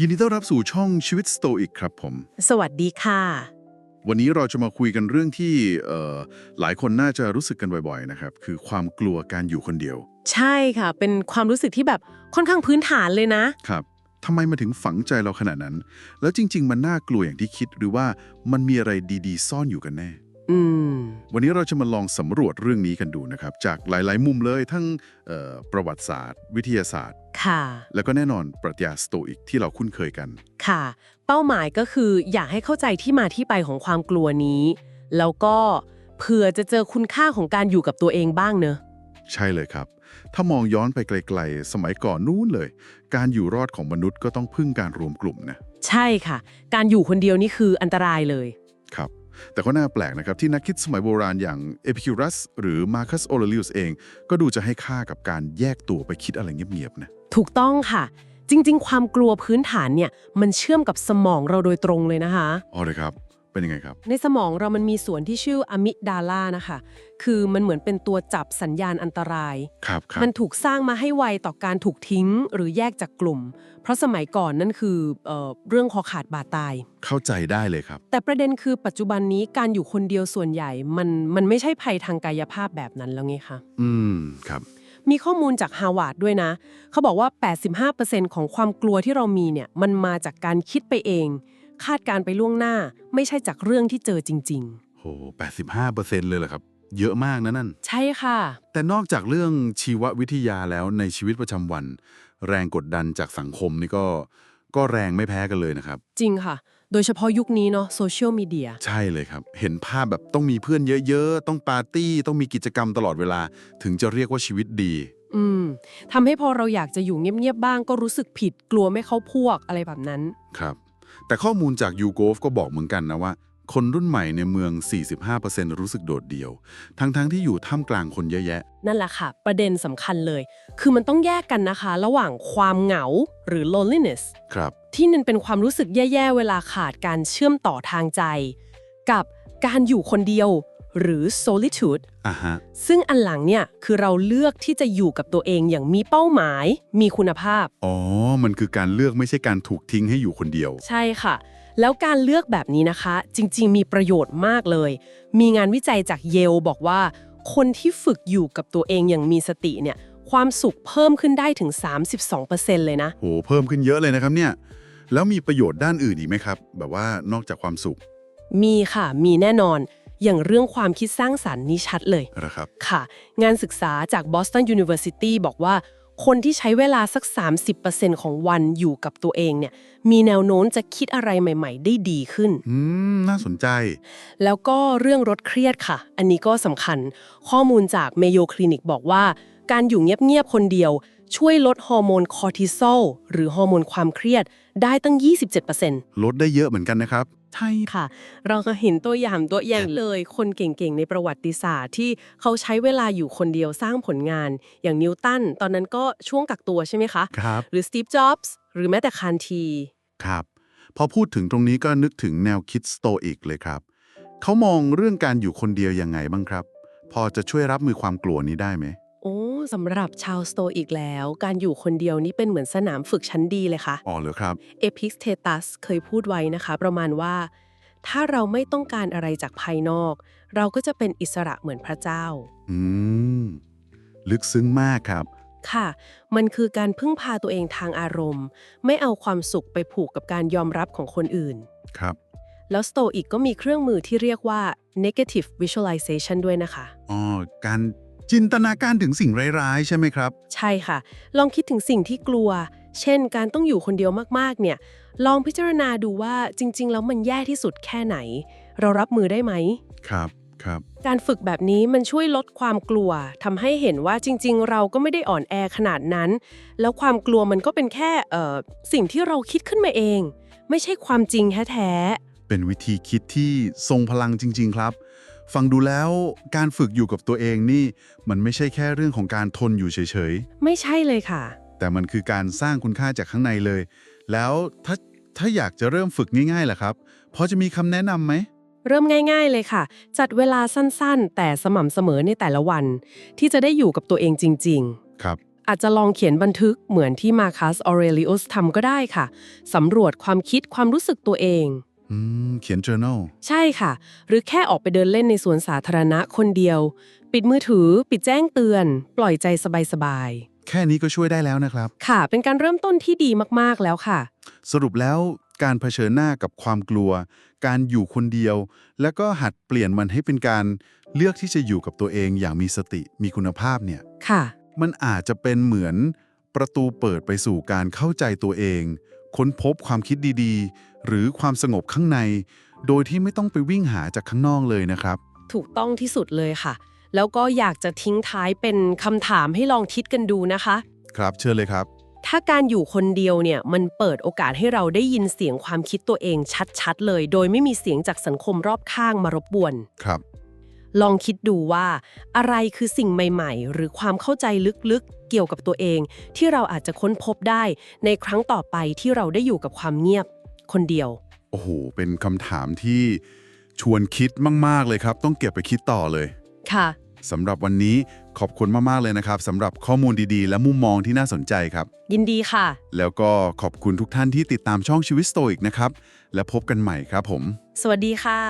ยินดีต้อนรับสู่ช่องชีวิตสโตอิกครับผม สวัสดีค่ะ วันนี้เราจะมาคุยกันเรื่องที่เอ่อหลายคนน่าจะรู้สึกกันบ่อยๆนะครับ คือความกลัวการอยู่คนเดียว ใช่ค่ะ เป็นความรู้สึกที่แบบค่อนข้างพื้นฐานเลยนะครับทำไมมาถึงฝังใจเราขนาดนั้น แล้วจริง ๆ มันน่ากลัวอย่างที่คิดหรือว่ามันมีอะไรดีๆ ซ่อนอยู่กันแน่ อืม วันนี้เราจะมาลองสำรวจเรื่องนี้กันดูนะครับ จากหลาย ๆ มุมเลยทั้งเอ่อประวัติศาสตร์ วิทยาศาสตร์ ค่ะ แล้วก็แน่นอนปรัชญาสโตอิกที่เราคุ้นเคยกัน ค่ะ เป้าหมายก็คืออยากให้เข้าใจที่มาที่ไปของความกลัวนี้ แล้วก็เผื่อจะเจอคุณค่าของการอยู่กับตัวเองบ้างเนอะ ใช่เลยครับ ถ้ามองย้อนไปไกล ๆ สมัยก่อนนู้นเลย การอยู่รอดของมนุษย์ก็ต้องพึ่งการรวมกลุ่มนะ ใช่ค่ะ การอยู่คนเดียวนี่คืออันตรายเลยครับ แต่ก็น่าแปลกนะครับที่นักคิดสมัยโบราณอย่างเอพิคิรัสหรือมาร์คัสโอเรลิอุสเอง ก็ดูจะให้ค่ากับการแยกตัวไปคิดอะไรเงียบๆนะถูกต้องค่ะ จริง ๆ ความกลัวพื้นฐานเนี่ยมันเชื่อมกับสมองเราโดยตรงเลยนะคะอ๋อเลยครับ เป็นยังไงครับ ในสมองเรามันมีส่วนที่ชื่ออะมิดาลานะคะ คือมันเหมือนเป็นตัวจับสัญญาณอันตราย ครับครับมันถูกสร้างมาให้ไวต่อการถูกทิ้งหรือแยกจากกลุ่ม เพราะสมัยก่อนนั่นคือเออเรื่องคอขาดบาดตาย เข้าใจได้เลยครับ แต่ประเด็นคือปัจจุบันนี้การอยู่คนเดียวส่วนใหญ่มันมันไม่ใช่ภัยทางกายภาพแบบนั้นแล้วไงคะ อืมครับ มีข้อมูลจากฮาวาดด้วยนะ เขาบอกว่า 85%ของความกลัวที่เรามีเนี่ยมันมาจากการคิดไปเอง คาดการณ์ไปล่วงหน้าไม่ใช่จากเรื่องที่เจอจริง โห85%เลยเหรอครับ เยอะมากนะนั่น ๆ ใช่ค่ะ แต่นอกจากเรื่องชีววิทยาแล้วในชีวิตประจำวัน แรงกดดันจากสังคมนี่ก็ ก็แรงไม่แพ้กันเลยนะครับ จริงค่ะ โดยเฉพาะยุคนี้เนาะโซเชียลมีเดีย ใช่เลยครับ เห็นภาพแบบต้องมีเพื่อนเยอะๆ ต้องปาร์ตี้ ต้องมีกิจกรรมตลอดเวลา ถึงจะเรียกว่าชีวิตดี อืมทำให้พอเราอยากจะอยู่เงียบๆบ้างก็รู้สึกผิดกลัวไม่เข้าพวกอะไรแบบนั้น ครับ แต่ข้อมูลจาก YouGov ก็บอกเหมือนกันนะว่า คนรุ่นใหม่ในเมือง 45%รู้สึกโดดเดี่ยว ทั้งๆที่อยู่ท่ามกลางคนเยอะแยะ นั่นแหละค่ะ ประเด็นสำคัญเลย คือมันต้องแยกกันนะคะ ระหว่างความเหงาหรือ loneliness ครับ ที่นั่นเป็นความรู้สึกแย่ ๆ เวลาขาดการเชื่อมต่อทางใจ กับการอยู่คนเดียว หรือ solitude อะฮะ ซึ่งอันหลังเนี่ยคือเราเลือกที่จะอยู่กับตัวเองอย่างมีเป้าหมาย มีคุณภาพ อ๋อ มันคือการเลือกไม่ใช่การถูกทิ้งให้อยู่คนเดียว ใช่ค่ะ แล้วการเลือกแบบนี้นะคะ จริง ๆ มีประโยชน์มากเลย มีงานวิจัยจากเยลบอกว่า คนที่ฝึกอยู่กับตัวเองอย่างมีสติเนี่ยความสุขเพิ่มขึ้นได้ถึง 32%เลยนะ โห เพิ่มขึ้นเยอะเลยนะครับเนี่ย แล้วมีประโยชน์ด้านอื่นอีกไหมครับ แบบว่านอกจากความสุข มีค่ะ มีแน่นอน อย่างเรื่องความคิดสร้างสรรค์นี่ชัดเลยนะครับค่ะ งานศึกษาจาก Boston University บอกว่า คนที่ใช้เวลาสัก 30%ของวันอยู่กับตัวเองเนี่ยมีแนวโน้มจะคิดอะไรใหม่ ๆ ได้ดีขึ้น อืม น่าสนใจ แล้วก็เรื่องลดเครียดค่ะ อันนี้ก็สำคัญ ข้อมูลจาก Mayo Clinic บอกว่า การอยู่เงียบๆคนเดียว ช่วยลดฮอร์โมนคอร์ติซอลหรือฮอร์โมนความเครียดได้ตั้ง 27%ลดได้เยอะเหมือนกันนะครับ ใช่ค่ะ เราก็เห็นตัวอย่างตัวอย่างเลย คนเก่งๆ ในประวัติศาสตร์ที่เขาใช้เวลาอยู่คนเดียวสร้างผลงาน อย่างนิวตันตอนนั้นก็ช่วงกักตัวใช่ไหมคะครับหรือสตีฟจ็อบส์หรือแม้แต่คานทีครับพอพูดถึงตรงนี้ก็นึกถึงแนวคิดสโตอิกเลยครับเขามองเรื่องการอยู่คนเดียวยังไงบ้างครับ พอจะช่วยรับมือความกลัวนี้ได้ไหมโอ้ สำหรับชาวสโตอีกแล้ว การอยู่คนเดียวนี่เป็นเหมือนสนามฝึกชั้นดีเลยค่ะอ๋อเหรอครับ เอพิกเทตัสเคยพูดไว้นะคะ ประมาณว่า ถ้าเราไม่ต้องการอะไรจากภายนอก เราก็จะเป็นอิสระเหมือนพระเจ้า อืม ลึกซึ้งมากครับ ค่ะ มันคือการพึ่งพาตัวเองทางอารมณ์ ไม่เอาความสุขไปผูกกับการยอมรับของคนอื่น ครับ แล้วสโตอีกก็มีเครื่องมือที่เรียกว่า negative visualization ด้วยนะคะ อ๋อ การ จินตนาการถึงสิ่งร้ายๆ ใช่ไหมครับ ใช่ค่ะ ลองคิดถึงสิ่งที่กลัว เช่น การต้องอยู่คนเดียวมากๆ เนี่ย ลองพิจารณาดูว่าจริง ๆ แล้วมันแย่ที่สุดแค่ไหน เรารับมือได้ไหม ครับครับ การฝึกแบบนี้มันช่วยลดความกลัว ทำให้เห็นว่าจริง ๆ เราก็ไม่ได้อ่อนแอขนาดนั้น แล้วความกลัวมันก็เป็นแค่เอ่อสิ่งที่เราคิดขึ้นมาเอง ไม่ใช่ความจริงแท้เป็นวิธีคิดที่ทรงพลังจริง ๆ ครับ ฟังดูแล้วการฝึกอยู่กับตัวเองนี่ มันไม่ใช่แค่เรื่องของการทนอยู่เฉยๆ ไม่ใช่เลยค่ะๆแต่มันคือการสร้างคุณค่าจากข้างในเลย แล้วถ้าถ้าอยากจะเริ่มฝึกง่ายๆล่ะครับพอจะมีคำแนะนำไหมเริ่มง่าย ๆเลยค่ะ จัดเวลาสั้นๆ แต่สม่ำเสมอในแต่ละวัน ที่จะได้อยู่กับตัวเองจริงครับ อาจจะลองเขียนบันทึกเหมือนที่มาคัสออเรลิอุสทำก็ได้ค่ะสำรวจความคิดความรู้สึกตัวเอง อืม เขียน journal ใช่ค่ะ หรือแค่ออกไปเดินเล่นในสวนสาธารณะคนเดียว ปิดมือถือ ปิดแจ้งเตือน ปล่อยใจสบายแค่นี้ก็ช่วยได้แล้วนะครับๆค่ะ เป็นการเริ่มต้นที่ดีมากๆแล้วค่ะ สรุปแล้วการเผชิญหน้ากับความกลัว การอยู่คนเดียว แล้วก็หัดเปลี่ยนมันให้เป็นการเลือกที่จะอยู่กับตัวเองอย่างมีสติมีคุณภาพเนี่ย ค่ะ มันอาจจะเป็นเหมือนประตูเปิดไปสู่การเข้าใจตัวเอง ค้นพบความคิดดีๆ หรือความสงบข้างใน โดยที่ไม่ต้องไปวิ่งหาจากข้างนอกเลยนะครับ ถูกต้องที่สุดเลยค่ะ แล้วก็อยากจะทิ้งท้ายเป็นคำถามให้ลองคิดกันดูนะคะ ครับเชิญเลยครับ ถ้าการอยู่คนเดียวเนี่ยมันเปิดโอกาสให้เราได้ยินเสียงความคิดตัวเองชัดๆเลย โดยไม่มีเสียงจากสังคมรอบข้างมารบกวน ครับ ลองคิดดูว่าอะไรคือสิ่งใหม่ ๆ หรือความเข้าใจลึกๆ เกี่ยวกับตัวเอง ที่เราอาจจะค้นพบได้ในครั้งต่อไปที่เราได้อยู่กับความเงียบ คนเดียว โอ้โห เป็นคำถามที่ชวนคิดมาก ๆ เลยครับ ต้องเก็บไปคิดต่อเลย ค่ะสำหรับวันนี้ขอบคุณมาก ๆ เลยนะครับสำหรับข้อมูลดีๆ และมุมมองที่น่าสนใจครับ ยินดีค่ะ แล้วก็ขอบคุณทุกท่านที่ติดตามช่องชีวิตสโตอิกนะครับ และพบกันใหม่ครับผม สวัสดีค่ะ